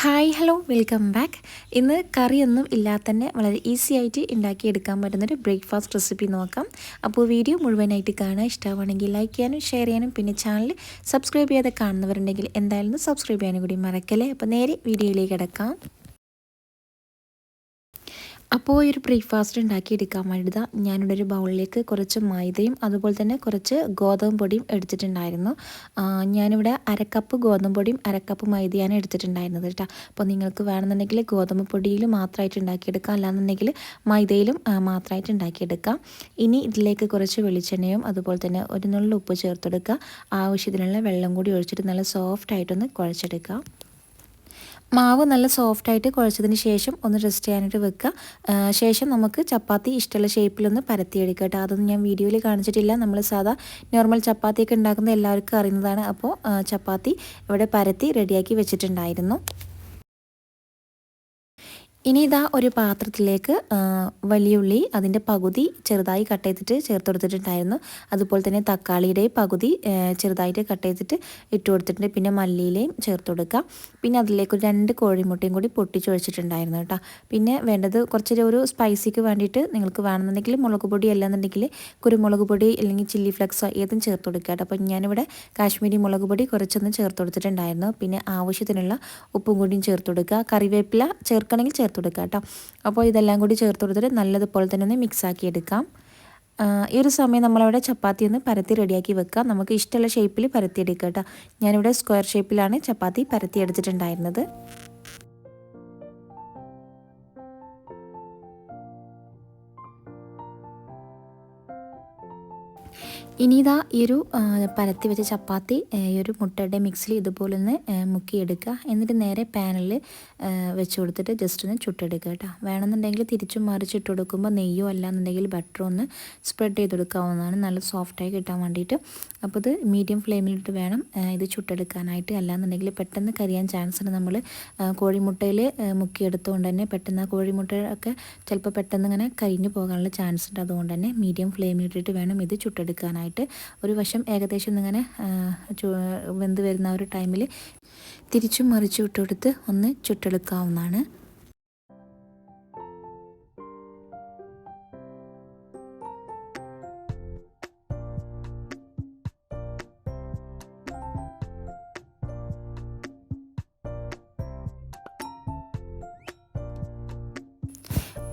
Hi hello welcome back ഇന്ന് കറിയൊന്നും ഇല്ലാതെ തന്നെ വളരെ ഈസി ആയിട്ട് ഉണ്ടാക്കിയെടുക്കാൻ പറ്റുന്നൊരു ബ്രേക്ക്ഫാസ്റ്റ് റെസിപ്പി നോക്കാം. അപ്പോൾ വീഡിയോ മുഴുവനായിട്ട് കാണാൻ ഇഷ്ടമാണെങ്കിൽ ലൈക്ക് ചെയ്യാനും ഷെയർ ചെയ്യാനും പിന്നെ ചാനൽ സബ്സ്ക്രൈബ് ചെയ്യാതെ കാണുന്നവരുണ്ടെങ്കിൽ എന്തായാലും സബ്സ്ക്രൈബ് ചെയ്യാനും കൂടി മറക്കല്ലേ? അപ്പോൾ നേരെ വീഡിയോയിലേക്ക് കിടക്കാം. അപ്പോൾ ഒരു ബ്രേക്ക്ഫാസ്റ്റ് ഉണ്ടാക്കിയെടുക്കാൻ വേണ്ടിയിട്ട് ഞാനിവിടെ ഒരു ബൗളിലേക്ക് കുറച്ച് മൈദയും അതുപോലെ തന്നെ കുറച്ച് ഗോതമ്പ് പൊടിയും എടുത്തിട്ടുണ്ടായിരുന്നു. ഞാനിവിടെ അരക്കപ്പ് ഗോതമ്പ് പൊടിയും അരക്കപ്പ് മൈദയാണ് എടുത്തിട്ടുണ്ടായിരുന്നത് കേട്ടോ. അപ്പോൾ നിങ്ങൾക്ക് വേണമെന്നുണ്ടെങ്കിൽ ഗോതമ്പ് പൊടിയിൽ മാത്രമായിട്ട് ഉണ്ടാക്കിയെടുക്കാം. അല്ലാന്നുണ്ടെങ്കിൽ മൈദയിലും മാത്രമായിട്ട് ഉണ്ടാക്കിയെടുക്കാം. ഇനി ഇതിലേക്ക് കുറച്ച് വെളിച്ചെണ്ണയും അതുപോലെ തന്നെ ഒരു നുള്ളിൽ ഉപ്പ് ചേർത്തെടുക്കുക. ആവശ്യത്തിനുള്ള വെള്ളം കൂടി ഒഴിച്ചിട്ട് നല്ല സോഫ്റ്റായിട്ടൊന്ന് കുഴച്ചെടുക്കാം. മാവ് നല്ല സോഫ്റ്റായിട്ട് കുഴച്ചതിന് ശേഷം ഒന്ന് റെസ്റ്റ് ചെയ്യാനായിട്ട് വെക്കുക. ശേഷം നമുക്ക് ചപ്പാത്തി ഇഷ്ടമുള്ള ഷേപ്പിലൊന്ന് പരത്തിയെടുക്കുക കേട്ടോ. അതൊന്നും ഞാൻ വീഡിയോയിൽ കാണിച്ചിട്ടില്ല. നമ്മൾ സാധാ നോർമൽ ചപ്പാത്തിയൊക്കെ ഉണ്ടാക്കുന്ന എല്ലാവർക്കും അറിയുന്നതാണ്. അപ്പോൾ ചപ്പാത്തി ഇവിടെ പരത്തി റെഡിയാക്കി വെച്ചിട്ടുണ്ടായിരുന്നു. ഇനി ഇതാ ഒരു പാത്രത്തിലേക്ക് വലിയ ഉള്ളി അതിന്റെ പകുതി ചെറുതായി കട്ട് ചെയ്തിട്ട് ചേർത്ത് കൊടുത്തിട്ടുണ്ടായിരുന്നു. അതുപോലെ തന്നെ തക്കാളിയുടെ പകുതി ചെറുതായിട്ട് കട്ട് ചെയ്തിട്ട് ഇട്ട് കൊടുത്തിട്ടുണ്ട്. പിന്നെ മല്ലിയിലയും ചേർത്ത് കൊടുക്കുക പിന്നെ അതിലേക്ക് ഒരു രണ്ട് കോഴിമുട്ടയും കൂടി പൊട്ടിച്ചൊഴിച്ചിട്ടുണ്ടായിരുന്നു കേട്ടോ. പിന്നെ വേണ്ടത് കുറച്ചൊരു ഒരു സ്പൈസിക്ക് വേണ്ടിയിട്ട് നിങ്ങൾക്ക് വേണമെന്നുണ്ടെങ്കിൽ മുളക് പൊടി അല്ലാന്നുണ്ടെങ്കിൽ കുരുമുളക് പൊടി അല്ലെങ്കിൽ ചില്ലി ഫ്ലെക്സോ ഏതും ചേർത്ത് കൊടുക്കുക കേട്ടോ. അപ്പോൾ ഞാനിവിടെ കാശ്മീരി മുളക് പൊടി കുറച്ചൊന്നും ചേർത്ത് കൊടുത്തിട്ടുണ്ടായിരുന്നു. പിന്നെ ആവശ്യത്തിനുള്ള ഉപ്പും കൂടിയും ചേർത്ത് കൊടുക്കുക. കറിവേപ്പില ചേർക്കണമെങ്കിൽ ചേർത്ത് കൊടുക്കുക കേട്ടോ. അപ്പോൾ ഇതെല്ലാം കൂടി ചേർത്ത് കൊടുത്തിട്ട് നല്ലതുപോലെ തന്നെ ഒന്ന് മിക്സാക്കി എടുക്കാം. ഈ ഒരു സമയം നമ്മളവിടെ ചപ്പാത്തി ഒന്ന് പരത്തി റെഡിയാക്കി വെക്കാം. നമുക്ക് ഇഷ്ടമുള്ള ഷേപ്പിൽ പരത്തി എടുക്കുക കേട്ടോ. ഞാനിവിടെ സ്ക്വയർ ഷേപ്പിലാണ് ചപ്പാത്തി പരത്തി എടുത്തിട്ടുണ്ടായിരുന്നത് ഇനി ഇതാ ഈ ഒരു പരത്തി വെച്ച ചപ്പാത്തി ഈ ഒരു മുട്ടയുടെ മിക്സിൽ ഇതുപോലെ ഒന്ന് മുക്കിയെടുക്കുക എന്നിട്ട് നേരെ പാനിൽ വെച്ച് കൊടുത്തിട്ട് ജസ്റ്റ് ഒന്ന് ചുട്ടെടുക്കുക കേട്ടോ വേണമെന്നുണ്ടെങ്കിൽ തിരിച്ചും മറിച്ചിട്ട് കൊടുക്കുമ്പോൾ നെയ്യോ അല്ലാന്നുണ്ടെങ്കിൽ ബട്ടറോ ഒന്ന് സ്പ്രെഡ് ചെയ്ത് കൊടുക്കാവുന്നതാണ്. നല്ല സോഫ്റ്റായി കിട്ടാൻ വേണ്ടിയിട്ട് അപ്പോൾ ഇത് മീഡിയം ഫ്ലെയിമിലിട്ട് വേണം ഇത് ചുട്ടെടുക്കാനായിട്ട്. അല്ലാന്നുണ്ടെങ്കിൽ പെട്ടെന്ന് കരിയാൻ ചാൻസ് ഉണ്ട് നമ്മൾ കോഴിമുട്ടയിൽ മുക്കിയെടുത്തുകൊണ്ട് തന്നെ പെട്ടെന്ന് ആ കോഴിമുട്ടയൊക്കെ ചിലപ്പോൾ പെട്ടെന്ന് ഇങ്ങനെ കരിഞ്ഞു പോകാനുള്ള ചാൻസ് ഉണ്ട് അതുകൊണ്ട് തന്നെ മീഡിയം ഫ്ലെയിമിലിട്ടിട്ട് വേണം ഇത് ചുട്ടെടുക്കാനായിട്ട്. ആയിട്ട് ഒരു വശം ഏകദേശം ഇങ്ങനെ വെന്ത് വരുന്ന ഒരു ടൈമിൽ തിരിച്ചും മറിച്ചു വിട്ടുകൊടുത്ത് ഒന്ന് ചുട്ടെടുക്കാവുന്നതാണ്.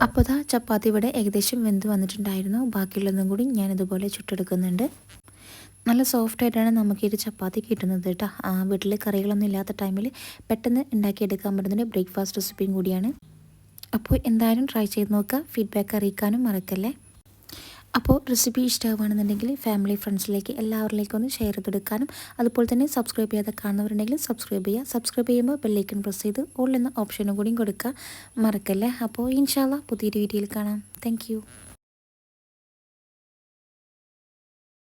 അപ്പോൾ ഇതാ ചപ്പാത്തി ഇവിടെ ഏകദേശം വെന്ത് വന്നിട്ടുണ്ടായിരുന്നു. ബാക്കിയുള്ളതും കൂടി ഞാനിതുപോലെ ചുട്ടെടുക്കുന്നുണ്ട്. നല്ല സോഫ്റ്റ് ആയിട്ടാണ് നമുക്ക് ഈ ചപ്പാത്തി കിട്ടുന്നത് കേട്ടോ വീട്ടിൽ കറികളൊന്നും ഇല്ലാത്ത ടൈമിൽ പെട്ടെന്ന് ഉണ്ടാക്കിയെടുക്കാൻ പറ്റുന്നൊരു ബ്രേക്ക്ഫാസ്റ്റ് റെസിപ്പിയും കൂടിയാണ്. അപ്പോൾ എന്തായാലും ട്രൈ ചെയ്ത് നോക്കുക. ഫീഡ്ബാക്ക് അറിയിക്കാനും മറക്കല്ലേ? അപ്പോൾ റെസിപ്പി ഇഷ്ടമാണെന്നുണ്ടെങ്കിൽ ഫാമിലി ഫ്രണ്ട്സിലേക്ക് എല്ലാവരിലേക്കും ഒന്ന് ഷെയർ ചെയ്തെടുക്കാനും അതുപോലെ തന്നെ സബ്സ്ക്രൈബ് ചെയ്യാതെ കാണുന്നവരുണ്ടെങ്കിൽ സബ്സ്ക്രൈബ് ചെയ്യുക. സബ്സ്ക്രൈബ് ചെയ്യുമ്പോൾ ബെല്ലൈക്കൺ പ്രസ് ചെയ്ത് ഓൾ എന്ന ഓപ്ഷനും കൂടിയും കൊടുക്കുക. മറക്കല്ലേ? അപ്പോൾ ഇൻഷാല്ല പുതിയൊരു വീഡിയോയിൽ കാണാം. താങ്ക്